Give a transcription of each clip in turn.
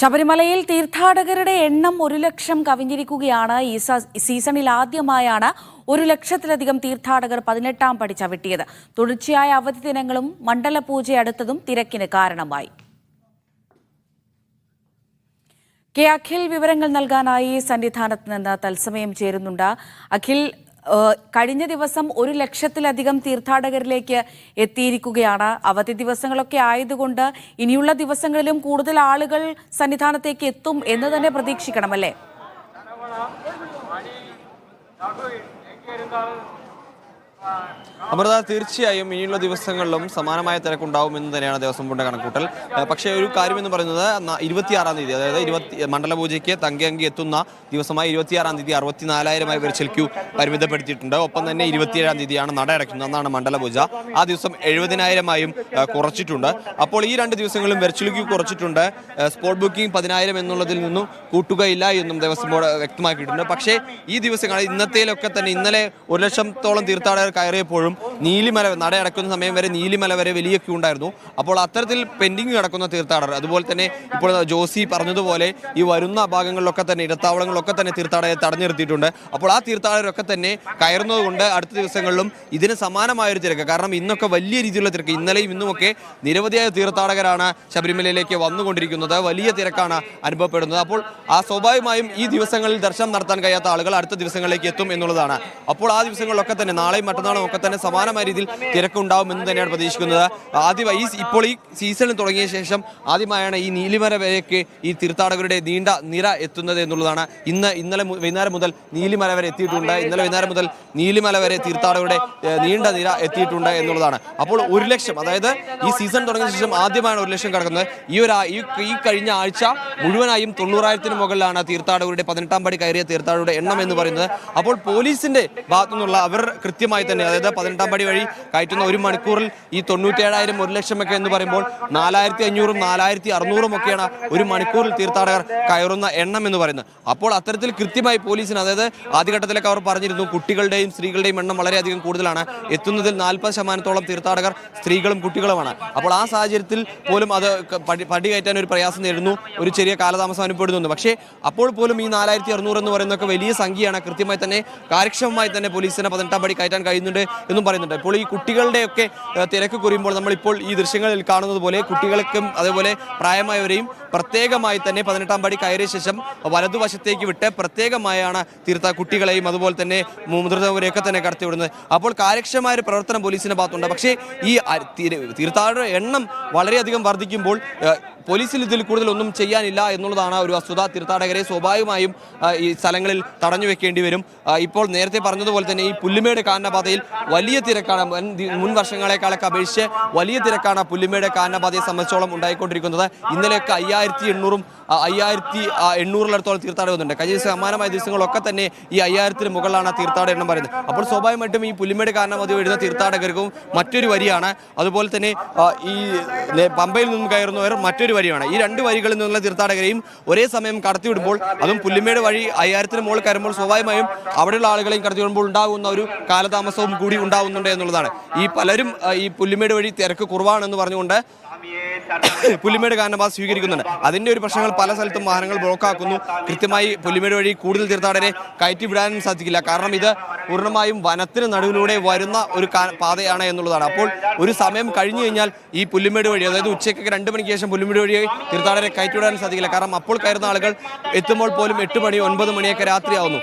ശബരിമലയിൽ തീർത്ഥാടകരുടെ എണ്ണം ഒരു ലക്ഷം കവിഞ്ഞിരിക്കുകയാണ്. ഈ സീസണിൽ ആദ്യമായാണ് ഒരു ലക്ഷത്തിലധികം തീർത്ഥാടകർ പതിനെട്ടാം പടി ചവിട്ടിയത്. തുടർച്ചയായ അവധി ദിനങ്ങളും മണ്ഡലപൂജ അടുത്തതും തിരക്കിന് കാരണമായി. കെ അഖിൽ വിവരങ്ങൾ നൽകാനായി സന്നിധാനത്ത് നിന്ന് തത്സമയം ചേരുന്നുണ്ട്. അഖിൽ കഴിഞ്ഞ ദിവസം ഒരു ലക്ഷത്തിലധികം തീർത്ഥാടകരിലേക്ക് എത്തിയിരിക്കുകയാണ്. അവധി ദിവസങ്ങളൊക്കെ ആയതുകൊണ്ട് ഇനിയുള്ള ദിവസങ്ങളിലും കൂടുതൽ ആളുകൾ സന്നിധാനത്തേക്ക് എത്തും എന്ന് തന്നെ പ്രതീക്ഷിക്കണമല്ലേ അമൃത തീർച്ചയായും ഇനിയുള്ള ദിവസങ്ങളിലും സമാനമായ തിരക്കുണ്ടാവുമെന്ന് തന്നെയാണ് ദേവസ്വം ബോർഡിന്റെ കണക്കൂട്ടൽ പക്ഷേ ഒരു കാര്യമെന്ന് പറയുന്നത് ന- ഇരുപത്തിയാറാം തീയതി അതായത് ഇരുപത്തി മണ്ഡലപൂജയ്ക്ക് തങ്കയങ്കി എത്തുന്ന ദിവസമായി ഇരുപത്തിയാറാം തീയതി അറുപത്തിനാലായിരമായി വെർച്വൽ ക്യൂ പരിമിതപ്പെടുത്തിയിട്ടുണ്ട്. ഒപ്പം തന്നെ ഇരുപത്തിയേഴാം തീയതിയാണ് നട അടയ്ക്കുന്നത്. അന്നാണ് മണ്ഡലപൂജ. ആ ദിവസം എഴുപതിനായിരമായും കുറച്ചിട്ടുണ്ട്. അപ്പോൾ ഈ രണ്ട് ദിവസങ്ങളിലും വെർച്വൽ ക്യൂ കുറച്ചിട്ടുണ്ട്. സ്പോട്ട് ബുക്കിംഗ് പതിനായിരം എന്നുള്ളതിൽ നിന്നും കൂട്ടുകയില്ല എന്നും ദേവസ്വം ബോർഡ് വ്യക്തമാക്കിയിട്ടുണ്ട്. പക്ഷേ ഈ ദിവസങ്ങളിൽ ഇന്നത്തേലൊക്കെ തന്നെ ഇന്നലെ ഒരു ലക്ഷത്തോളം തീർത്ഥാടകർ കയറിയപ്പോഴും നീലിമല നട അടക്കുന്ന സമയം വരെ നീലിമല വരെ വലിയ ക്യൂ ഉണ്ടായിരുന്നു. അപ്പോൾ അത്തരത്തിൽ പെൻഡിങ് കിടക്കുന്ന തീർത്ഥാടകർ അതുപോലെ തന്നെ ഇപ്പോൾ ജോസി പറഞ്ഞതുപോലെ ഈ വരുന്ന ഭാഗങ്ങളിലൊക്കെ തന്നെ ഇടത്താവളങ്ങളിലൊക്കെ തന്നെ തീർത്ഥാടകരെ തടഞ്ഞു നിർത്തിയിട്ടുണ്ട്. അപ്പോൾ ആ തീർത്ഥാടകരൊക്കെ തന്നെ കയറുന്നതുകൊണ്ട് അടുത്ത ദിവസങ്ങളിലും ഇതിന് സമാനമായൊരു തിരക്ക്. കാരണം ഇന്നൊക്കെ വലിയ രീതിയിലുള്ള തിരക്ക്. ഇന്നലെയും ഇന്നുമൊക്കെ നിരവധിയായ തീർത്ഥാടകരാണ് ശബരിമലയിലേക്ക് വന്നുകൊണ്ടിരിക്കുന്നത്. വലിയ തിരക്കാണ് അനുഭവപ്പെടുന്നത്. അപ്പോൾ ആ സ്വാഭാവികമായും ഈ ദിവസങ്ങളിൽ ദർശനം നടത്താൻ കഴിയാത്ത ആളുകൾ അടുത്ത ദിവസങ്ങളിലേക്ക് എത്തും എന്നുള്ളതാണ്. അപ്പോൾ ആ ദിവസങ്ങളിലൊക്കെ തന്നെ നാളെയും മറ്റന്നാളും ഒക്കെ തന്നെ സമാനമായ രീതിയിൽ തിരക്കുണ്ടാവും എന്ന് തന്നെയാണ് പ്രതീക്ഷിക്കുന്നത്. ആദ്യം ഈ ഇപ്പോൾ ഈ സീസൺ തുടങ്ങിയ ശേഷം ആദ്യമായാണ് ഈ നീലിമല വരെയൊക്കെ ഈ തീർത്ഥാടകരുടെ നീണ്ട നിര എത്തുന്നത് എന്നുള്ളതാണ്. ഇന്ന് ഇന്നലെ വൈകുന്നേരം മുതൽ നീലിമല വരെ എത്തിയിട്ടുണ്ട്. ഇന്നലെ വൈകുന്നേരം മുതൽ നീലിമല വരെ തീർത്ഥാടകരുടെ നീണ്ട നിര എത്തിയിട്ടുണ്ട് എന്നുള്ളതാണ്. അപ്പോൾ ഒരു ലക്ഷം അതായത് ഈ സീസൺ തുടങ്ങിയ ശേഷം ആദ്യമാണ് ഒരു ലക്ഷം കിടക്കുന്നത്. ഈ ഒരു ഈ കഴിഞ്ഞ ആഴ്ച മുഴുവനായും തൊണ്ണൂറായിരത്തിന് മുകളിലാണ് തീർത്ഥാടകരുടെ പതിനെട്ടാം പടി കയറിയ തീർത്ഥാടകരുടെ എണ്ണം എന്ന് പറയുന്നത്. അപ്പോൾ പോലീസിന്റെ ഭാഗത്തു നിന്നുള്ള അവർ കൃത്യമായി തന്നെ അതായത് പതിനെട്ടാം പടി വഴി കയറ്റുന്ന ഒരു മണിക്കൂറിൽ ഈ തൊണ്ണൂറ്റേഴായിരം ഒരു ലക്ഷമൊക്കെ എന്ന് പറയുമ്പോൾ നാലായിരത്തി അഞ്ഞൂറും നാലായിരത്തി അറുന്നൂറും ഒക്കെയാണ് ഒരു മണിക്കൂറിൽ തീർത്ഥാടകർ കയറുന്ന എണ്ണം എന്ന് പറയുന്നത്. അപ്പോൾ അത്തരത്തിൽ കൃത്യമായി പോലീസിന് അതായത് ആദ്യഘട്ടത്തിലൊക്കെ അവർ പറഞ്ഞിരുന്നു കുട്ടികളുടെയും സ്ത്രീകളുടെയും എണ്ണം വളരെയധികം കൂടുതലാണ്. എത്തുന്നതിൽ നാൽപ്പത് ശതമാനത്തോളം തീർത്ഥാടകർ സ്ത്രീകളും കുട്ടികളുമാണ്. അപ്പോൾ ആ സാഹചര്യത്തിൽ പോലും അത് പടി കയറ്റാൻ ഒരു പ്രയാസം നേരിടുന്നു ഒരു ചെറിയ കാലതാമസം അനുഭവപ്പെടുന്നുണ്ട്. പക്ഷേ അപ്പോൾ പോലും ഈ നാലായിരത്തി അറുന്നൂറ് എന്ന് പറയുന്നതൊക്കെ വലിയ സംഖ്യയാണ്. കൃത്യമായി തന്നെ കാര്യക്ഷമമായി തന്നെ പോലീസിനെ പതിനെട്ടാം പടി കയറ്റാൻ കഴിയുന്നുണ്ട് എന്നും പറയുന്നുണ്ട്. ഇപ്പോൾ ഈ കുട്ടികളുടെയൊക്കെ തിരക്ക് കുറിയുമ്പോൾ നമ്മളിപ്പോൾ ഈ ദൃശ്യങ്ങളിൽ കാണുന്നത് പോലെ കുട്ടികൾക്കും അതേപോലെ പ്രായമായവരെയും പ്രത്യേകമായി തന്നെ പതിനെട്ടാം പടി കയറിയ ശേഷം വലതുവശത്തേക്ക് വിട്ട് പ്രത്യേകമായാണ് തീർത്ത കുട്ടികളെയും അതുപോലെ തന്നെ മുതിർന്നവരെയൊക്കെ തന്നെ കടത്തിവിടുന്നത് അപ്പോൾ കാര്യക്ഷമമായ ഒരു പ്രവർത്തനം പോലീസിന്റെ ഭാഗത്തുണ്ട്. പക്ഷേ ഈ തീർത്ഥാടന എണ്ണം വളരെയധികം വർദ്ധിക്കുമ്പോൾ പോലീസിൽ ഇതിൽ കൂടുതൽ ഒന്നും ചെയ്യാനില്ല എന്നുള്ളതാണ് ഒരു വസ്തുത. തീർത്ഥാടകരെ സ്വാഭാവികമായും ഈ സ്ഥലങ്ങളിൽ തടഞ്ഞു വെക്കേണ്ടി വരും. ഇപ്പോൾ നേരത്തെ പറഞ്ഞതുപോലെ തന്നെ ഈ പുല്ലുമേട് കാനപാതയിൽ വലിയ തിരക്കാണ് മുൻ വർഷങ്ങളെക്കാളൊക്കെ അപേക്ഷിച്ച് വലിയ തിരക്കാണ് പുല്ലുമേട് കാനപാതയെ സംബന്ധിച്ചോളം ഉണ്ടായിക്കൊണ്ടിരിക്കുന്നത്. ഇന്നലെയൊക്കെ അയ്യായിരത്തി എണ്ണൂറും അയ്യായിരത്തി എണ്ണൂറിലടത്തോളം വന്നിട്ടുണ്ട് കഴിഞ്ഞ സമാനമായ ദിവസങ്ങളൊക്കെ തന്നെ ഈ അയ്യായിരത്തിന് മുകളിലാണ് തീർത്ഥാടക എണ്ണം പറയുന്നത്. അപ്പോൾ സ്വാഭാവികമായിട്ടും ഈ പുല്ലുമേട് കാനപാത വരുന്ന തീർത്ഥാടകർക്കും മറ്റൊരു വരിയാണ്. അതുപോലെ തന്നെ ഈ പമ്പയിൽ നിന്നും കയറുന്നവർ മറ്റൊരു വരിയാണ്. ഈ രണ്ട് വരികളിൽ നിന്നുള്ള തീർത്ഥാടകരെയും ഒരേ സമയം കടത്തിവിടുമ്പോൾ അതും പുല്ലുമേട് വഴി അയ്യായിരത്തിന് മുകളിൽ കയറുമ്പോൾ സ്വാഭാവികമായും അവിടെയുള്ള ആളുകളെയും കടത്തിവിടുമ്പോൾ ഉണ്ടാകുന്ന ഒരു കാലതാമസവും കൂടി ഉണ്ടാവുന്നുണ്ട് എന്നുള്ളതാണ്. ഈ പലരും ഈ പുല്ലുമേട് വഴി തിരക്ക് കുറവാണെന്ന് പറഞ്ഞുകൊണ്ട് പുല്ലുമേട് കാരണപാത സ്വീകരിക്കുന്നുണ്ട്. അതിന്റെ ഒരു പ്രശ്നങ്ങൾ പല സ്ഥലത്തും വാഹനങ്ങൾ ബ്ലോക്കാക്കുന്നു. കൃത്യമായി പുല്ലുമേട് വഴി കൂടുതൽ തീർത്ഥാടകരെ കയറ്റി വിടാനും സാധിക്കില്ല. കാരണം ഇത് പൂർണമായും വനത്തിന് നടുവിലൂടെ വരുന്ന ഒരു പാതയാണ് എന്നുള്ളതാണ്. അപ്പോൾ ഒരു സമയം കഴിഞ്ഞു കഴിഞ്ഞാൽ ഈ പുല്ലുമേട് വഴി അതായത് ഉച്ചയ്ക്ക് രണ്ട് മണിക്ക് ശേഷം പുല്ലുമേട് വഴി തീർത്ഥാടകരെ കയറ്റി വിടാൻ സാധിക്കില്ല. കാരണം അപ്പോൾ കയറുന്ന ആളുകൾ എത്തുമ്പോൾ പോലും എട്ട് മണി ഒൻപത് മണിയൊക്കെ രാത്രിയാവുന്നു.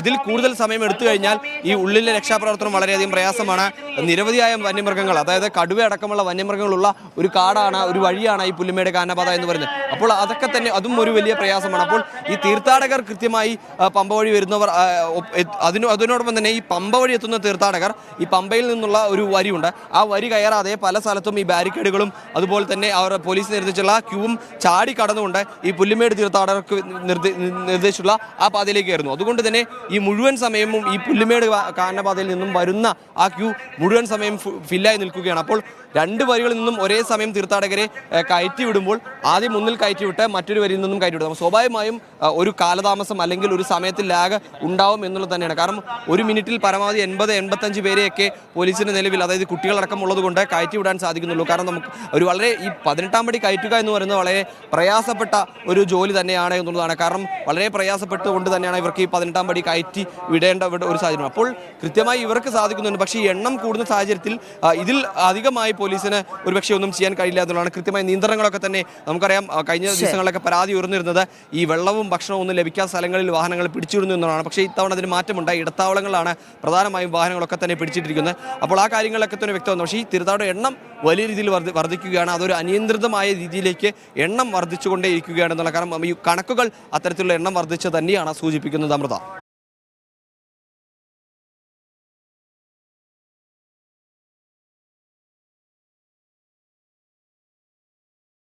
അതിൽ കൂടുതൽ സമയം എടുത്തു കഴിഞ്ഞാൽ ഈ ഉള്ളിലെ രക്ഷാപ്രവർത്തനം വളരെയധികം പ്രയാസമാണ്. നിരവധിയായ വന്യമൃഗങ്ങൾ അതായത് കടുവ അടക്കമുള്ള വന്യമൃഗങ്ങളുള്ള ഒരു കാടാണ് ഒരു വഴിയാണ് ഈ പുല്ലുമേട് കാനപാത എന്ന് പറയുന്നത്. അപ്പോൾ അതൊക്കെ തന്നെ അതും ഒരു വലിയ പ്രയാസമാണ്. അപ്പോൾ ഈ തീർത്ഥാടകർ കൃത്യമായി പമ്പ വഴി വരുന്നവർ അതിനു അതിനോടൊപ്പം തന്നെ ഈ പമ്പ വഴി എത്തുന്ന തീർത്ഥാടകർ ഈ പമ്പയിൽ നിന്നുള്ള ഒരു വരിയുണ്ട്. ആ വരി കയറാതെ പല സ്ഥലത്തും ഈ ബാരിക്കേഡുകളും അതുപോലെ തന്നെ അവർ പോലീസ് നിർദ്ദേശിച്ചുള്ള ക്യൂവും ചാടി കടന്നുകൊണ്ട് ഈ പുല്ലുമേട് തീർത്ഥാടകർക്ക് നിർദ്ദേ- നിർദ്ദേശിച്ചുള്ള ആ പാതയിലേക്ക് കയറുന്നു. അതുകൊണ്ട് തന്നെ ഈ മുഴുവൻ സമയവും ഈ പുല്ലുമേട് കാനപാതയിൽ നിന്നും വരുന്ന ആ ക്യൂ മുഴുവൻ സമയം ഫില്ലായി നിൽക്കുകയാണ്. അപ്പോൾ രണ്ട് വരികളിൽ നിന്നും ഒരേ സമയം തീർത്ഥാടകരെ കയറ്റി വിടുമ്പോൾ ആദ്യം മുന്നിൽ കയറ്റി വിട്ട് മറ്റൊരു വരിയിൽ നിന്നും കയറ്റി വിടും സ്വാഭാവികമായും ഒരു കാലതാമസം അല്ലെങ്കിൽ ഒരു സമയത്തിൽ ലാഗ് ഉണ്ടാവും എന്നുള്ളത് തന്നെയാണ്. കാരണം ഒരു മിനിറ്റിൽ പരമാവധി എൺപത് എൺപത്തഞ്ച് പേരെയൊക്കെ പോലീസിന്റെ നിലവിൽ അതായത് കുട്ടികളടക്കം ഉള്ളതുകൊണ്ട് കയറ്റി വിടാൻ സാധിക്കുന്നുള്ളൂ. കാരണം നമുക്ക് ഒരു വളരെ ഈ പതിനെട്ടാം പടി കയറ്റുക എന്ന് പറയുന്നത് വളരെ പ്രയാസപ്പെട്ട ഒരു ജോലി തന്നെയാണ് എന്നുള്ളതാണ്. കാരണം വളരെ പ്രയാസപ്പെട്ടുകൊണ്ട് തന്നെയാണ് ഇവർക്ക് ഈ പതിനെട്ടാം പടി കയറ്റി വിടേണ്ട ഒരു- സാഹചര്യം. അപ്പോൾ കൃത്യമായി ഇവർക്ക് സാധിക്കുന്നുണ്ട്. പക്ഷേ ഈ എണ്ണം കൂടുന്ന സാഹചര്യത്തിൽ ഇതിൽ അധികമായി പോലീസിന് ഒരുപക്ഷെ ഒന്നും ചെയ്യാൻ കഴിയില്ല എന്നുള്ളതാണ് കൃത്യമായ നിയന്ത്രണങ്ങളൊക്കെ തന്നെ നമുക്കറിയാം. കഴിഞ്ഞ ദിവസങ്ങളിലൊക്കെ പരാതി ഉയർന്നിരുന്നത് ഈ വെള്ളവും ഭക്ഷണവും ഒന്നും ലഭിക്കാത്ത സ്ഥലങ്ങളിൽ വാഹനങ്ങൾ പിടിച്ചിരുന്നു എന്നുള്ളതാണ്. പക്ഷേ ഇത്തവണ അതിന് മാറ്റമുണ്ടായി. ഇടത്താവളങ്ങളാണ് പ്രധാനമായും വാഹനങ്ങളൊക്കെ തന്നെ പിടിച്ചിട്ടിരിക്കുന്നത്. അപ്പോൾ ആ കാര്യങ്ങളൊക്കെ തന്നെ വ്യക്തമാണ്. പക്ഷേ ഈ തീർത്ഥാടക എണ്ണം വലിയ രീതിയിൽ വർദ്ധി വർദ്ധിക്കുകയാണ് അതൊരു അനിയന്ത്രിതമായ രീതിയിലേക്ക് എണ്ണം വർദ്ധിച്ചുകൊണ്ടേ ഇരിക്കുകയാണ് എന്നുള്ള കാരണം ഈ കണക്കുകൾ അത്തരത്തിലുള്ള എണ്ണം വർദ്ധിച്ച് തന്നെയാണ് സൂചിപ്പിക്കുന്നത് അമൃത.